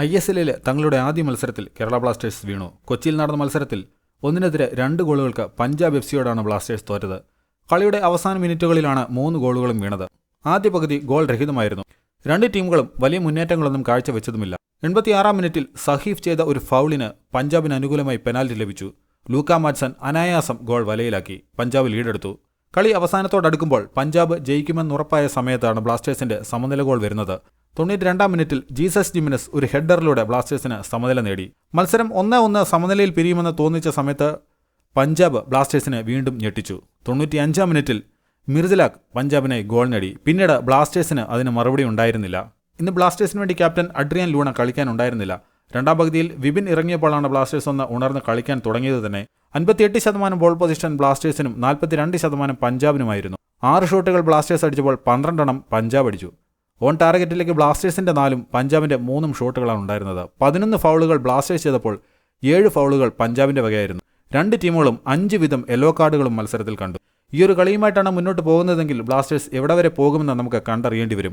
I S എല്ലിൽ തങ്ങളുടെ ആദ്യ മത്സരത്തിൽ കേരള ബ്ലാസ്റ്റേഴ്സ് വീണു. കൊച്ചിയിൽ നടന്ന മത്സരത്തിൽ ഒന്നിനെതിരെ രണ്ട് ഗോളുകൾക്ക് പഞ്ചാബ് എഫ് സിയോടാണ് ബ്ലാസ്റ്റേഴ്സ് തോറ്റത്. കളിയുടെ അവസാന മിനിറ്റുകളിലാണ് മൂന്ന് ഗോളുകളും വീണത്. ആദ്യ പകുതി ഗോൾ രഹിതമായിരുന്നു. രണ്ട് ടീമുകളും വലിയ മുന്നേറ്റങ്ങളൊന്നും കാഴ്ചവെച്ചതുമില്ല. എൺപത്തിയാറാം മിനിറ്റിൽ സഹീഫ് ചെയ്ത ഒരു ഫൗളിന് പഞ്ചാബിന് അനുകൂലമായി പെനാൽറ്റി ലഭിച്ചു. ലൂക്ക മാറ്റ്സൺ അനായാസം ഗോൾ വലയിലാക്കി പഞ്ചാബ് ലീഡെടുത്തു. കളി അവസാനത്തോടടുക്കുമ്പോൾ പഞ്ചാബ് ജയിക്കുമെന്നുറപ്പായ സമയത്താണ് ബ്ലാസ്റ്റേഴ്സിന്റെ സമനില ഗോൾ വരുന്നത്. തൊണ്ണൂറ്റി രണ്ടാം മിനിറ്റിൽ ജീസസ് ജിമിനസ് ഒരു ഹെഡറിലൂടെ ബ്ലാസ്റ്റേഴ്സിന് സമനില നേടി. മത്സരം ഒന്ന് ഒന്ന് സമനിലയിൽ പിരിയുമെന്ന് തോന്നിച്ച സമയത്ത് പഞ്ചാബ് ബ്ലാസ്റ്റേഴ്സിനെ വീണ്ടും ഞെട്ടിച്ചു. തൊണ്ണൂറ്റി അഞ്ചാം മിനിറ്റിൽ മിർജലാഖ് പഞ്ചാബിനെ ഗോൾ നേടി. പിന്നീട് ബ്ലാസ്റ്റേഴ്സിന് അതിന് മറുപടി ഉണ്ടായിരുന്നില്ല. ഇന്ന് ബ്ലാസ്റ്റേഴ്സിന് വേണ്ടി ക്യാപ്റ്റൻ അഡ്രിയൻ ലൂണ കളിക്കാനുണ്ടായിരുന്നില്ല രണ്ടാം പകുതിയിൽ വിപിൻ ഇറങ്ങിയപ്പോഴാണ് ബ്ലാസ്റ്റേഴ്സ് ഒന്ന് ഉണർന്ന് കളിക്കാൻ തുടങ്ങിയത് തന്നെ. അൻപത്തിയെട്ട് ശതമാനം ബോൾ പൊസിഷൻ ബ്ലാസ്റ്റേഴ്സിനും നാൽപ്പത്തിരണ്ട് ശതമാനം പഞ്ചാബിനുമായിരുന്നു. ആറ് ഷോട്ടുകൾ ബ്ലാസ്റ്റേഴ്സ് അടിച്ചപ്പോൾ പന്ത്രണ്ടെണ്ണം പഞ്ചാബ് അടിച്ചു. ഓൺ ടാർഗറ്റിലേക്ക് ബ്ലാസ്റ്റേഴ്സിന്റെ നാലും പഞ്ചാബിന്റെ മൂന്നും ഷോട്ടുകളാണ് ഉണ്ടായിരുന്നത്. പതിനൊന്ന് ഫൗളുകൾ ബ്ലാസ്റ്റേഴ്സ് ചെയ്തപ്പോൾ ഏഴ് ഫൗളുകൾ പഞ്ചാബിന്റെ വകയായിരുന്നു. രണ്ട് ടീമുകളും അഞ്ച് വീതം യെല്ലോ കാർഡുകളും മത്സരത്തിൽ കണ്ടു. ഈ ഒരു കളിയുമായിട്ടാണ് മുന്നോട്ട് പോകുന്നതെങ്കിൽ ബ്ലാസ്റ്റേഴ്സ് എവിടെ വരെ പോകുമെന്ന് നമുക്ക് കണ്ടറിയേണ്ടി വരും.